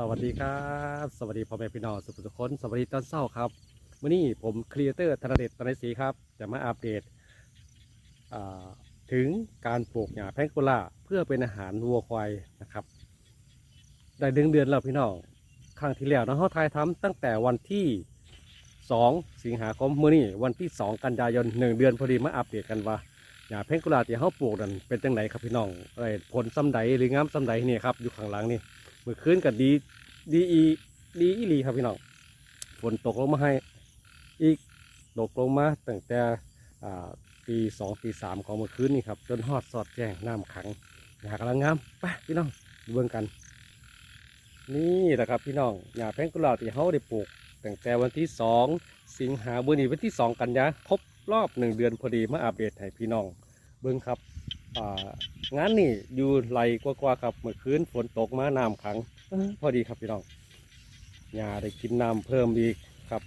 สวัสดีครับ สวัสดีพ่อแม่พี่น้องสุขทุกคนสวัสดีตอนเช้าครับวันนี้ผมครีเอเตอร์ธนเดชตนศรีครับ จะมาอัปเดตถึงการปลูกหญ้าแพงโกลาเพื่อเป็นอาหารวัวควายนะครับ ได้เดือนเดือนแล้วพี่น้องครั้งที่แล้วนาะเขาทายทำตั้งแต่วันที่ 2 สิงหาคมมื้อนี้วันที่ 2 กันยายนหนึ่งเดือนพอดีมาอัปเดตกันว่าหญ้าแพงโกลาที่เขาปลูกนั้นเป็นจังไหนครับพี่น้องอะไรผลซ้ำใดหรืองามซ้ำใดนี่ครับอยู่ข้างหลังนี่ มื่อคืนก็ดี ดีอีดีอีหลีครับพี่น้องฝนตกลงมาให้อีกตกลงมาตั้งแต่อ่าตีสองตีสามของเมื่อคืนนี่ครับจนฮอดสอดแจ้งน้ำขังหยากำลังงามไปพี่น้องเบิ่งกัน นี่แหละครับพี่น้องหญ้าแพงกุหลาบที่เขาได้ปลูกตั้งแต่วันที่สองสิงหาเมื่อนี้วันที่สองกันยาครบรอบหนึ่งเดือนพอดีมาอัปเดตให้พี่น้อง เบิ่งครับ งานนี่อยู่ไหลกว่าๆครับเมื่อคืนฝนตกมาน้ำขังเอ้อพอดีครับพี่น้องหญ้าได้กินน้ำเพิ่มอีกครับ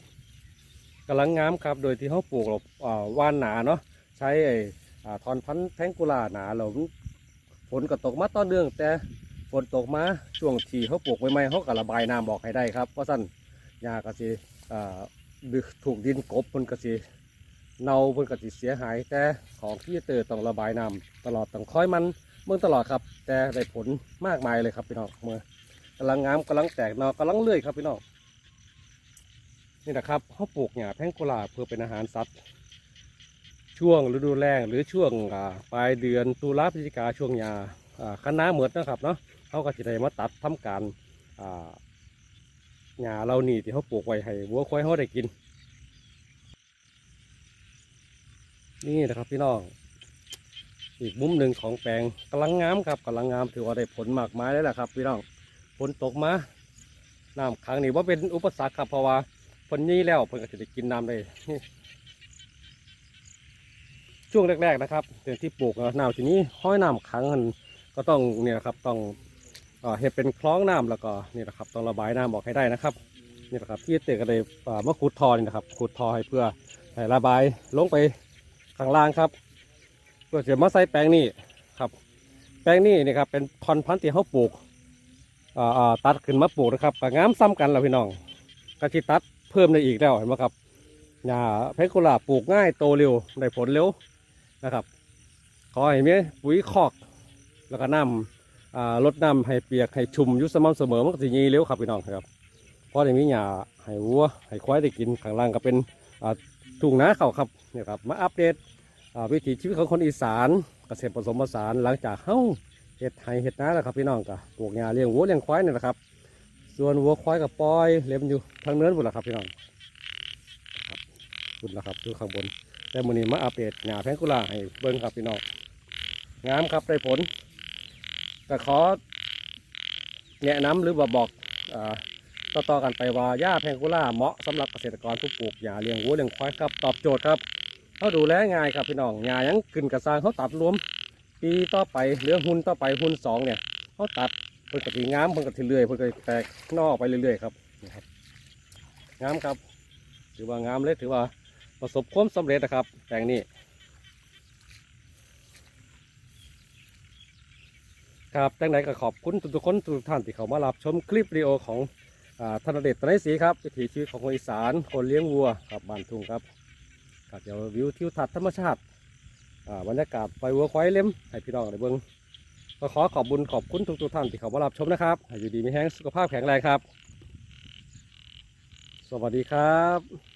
กำลังงามครับโดยที่เขาปลูกหลบอ่าว่านหนาเนาะใช้ไอ้อ่าทอนพันธุ์แทงกุลาหนาเราฝนก็ตกมาต่อเนื่อง แต่ฝนตกมาช่วงที่เขาปลูกใหม่ๆเขาก็ระบายน้ำบอกให้ได้ครับเพราะสั้นหญ้าก็สิอ่าถูกดินกบมันก็สิ เน่าเพิ่นก็สิเสียหาย แต่ของที่เตอร์ต้องระบายน้ำตลอดต้องคอยมันเมื่อตลอดครับ แต่ได้ผลมากมายเลยครับพี่น้องเมื่อกำลังงามกำลังแตกนอกำลังเลื่อยครับพี่น้องนี่นะครับเขาปลูกหญ้าแพงโกลาเพื่อเป็นอาหารสัตว์ ช่วงฤดูแล้งหรือช่วงปลายเดือนตุลาพฤศจิกาช่วงหญ้าคันน้าเหมือดนะครับเนาะเขาก็จะได้มาตัดทำการอ่าหญ้าเรานี่ที่เขาปลูกไว้ให้วัวควายเขาได้กิน นี่นะครับพี่น้อง อีกมุมหนึ่งของแปลงกำลังงามครับกำลังงามถือว่าได้ผลมากมายแล้วแหละครับ พี่น้องฝนตกมาน้ำขังนี่ว่าเป็นอุปสรรคครับเพราะว่าฝนนี้แล้วเพิ่นก็จะได้กินน้ำได้ช่วงแรก ๆ นะครับเดือนที่ปลูกน้ำทีนี้ห้อยน้ำขังมันก็ต้องเนี่ยครับต้องเห็ดเป็นคล้องน้ำแล้วก็นี่นะครับต้องระบายน้ำออกให้ได้นะครับนี่แหละครับที่เตะก็เลยมาขุดทอนี่นะครับขุดทอให้เพื่อให้ระบายลงไป ข้างล่างครับเพื่อจะมาใส่แปลงนี่ครับ แปลงนี่นี่ครับเป็นทอนพันธุ์ที่เขาปลูกตัดขึ้นมาปลูกนะครับก็งามซ้ำกันแล้วพี่น้องกระทิตัดเพิ่มได้อีกแล้วเห็นไหมครับหญ้าเพชรกุหลาบปลูกง่ายโตเร็วได้ผลเร็วนะครับขอให้มีปุ๋ยคอก แล้วก็น้ำลดน้ำให้เปียกให้ชุ่มยุ่สม่ำเสมอมันก็จะยีเร็วครับพี่น้องครับเพราะอย่างนี้หญ้าให้วัวให้ควายได้กินข้างล่างก็เป็นอ่า ทุ่งนาเขาครับเนี่ยครับมาอัปเดตวิถีชีวิตของคนอีสานเกษตรผสมผสานหลังจากเฮ้าเห็ดไห่เห็ดนาแล้วครับพี่น้องก็ปลูกหญ้าเลี้ยงวัวเลี้ยงควายนี่แหละครับ ส่วนวัวควายกับปล่อยเลี้ยงอยู่ทางเนื้อบุญละครับพี่น้องครับบุญละครับอยู่ข้างบน แต่มื้อนี้มาอัปเดตหญ้าแพงกุลาให้เบิ่งครับพี่น้องงามครับได้ผลก็ขอแนะนำหรือว่าบอกอ่า ต่อๆกันไปว่าหญ้าแพงโกุล่าเหมาะสำหรับเกษตรกรผู้ปลูกหญ้าเลี้ยงวัวเลี้ยงควายครับตอบโจทย์ครับเขาดูแลง่ายครับพี่น้องหญ้ายังขึ้นกระซางเขาตัดรวม ปีต่อไปเหลือหุ่นต่อไปหุ่นสองเนี่ยเขาตัดเพิ่นกะทิงามเพิ่นกะทิเลื่อยเพิ่นกะทิแตกนอกไปเรื่อยๆครับนี่ครับงามครับ ถือว่างามเลยถือว่าประสบความสำเร็จนะครับแปลงนี้ครับจังไหนก็ขอบคุณทุกๆคนทุกท่านที่เขามารับชมคลิปวิดีโอของ ธนเดชตนศรีครับวิถีชีวิตของคนอีสานคนเลี้ยงวัวครับบ้านทุ่งครับครับเดี๋ยววิวทิวทัศน์ธรรมชาติอ่าบรรยากาศไปวัวควายเล็มให้พี่น้องได้เบิ้งก็ขอขอบบุญขอบคุณทุกๆท่านที่เข้ามารับชมนะครับอยู่ดีมีแห้งสุขภาพแข็งแรงครับ สวัสดีครับ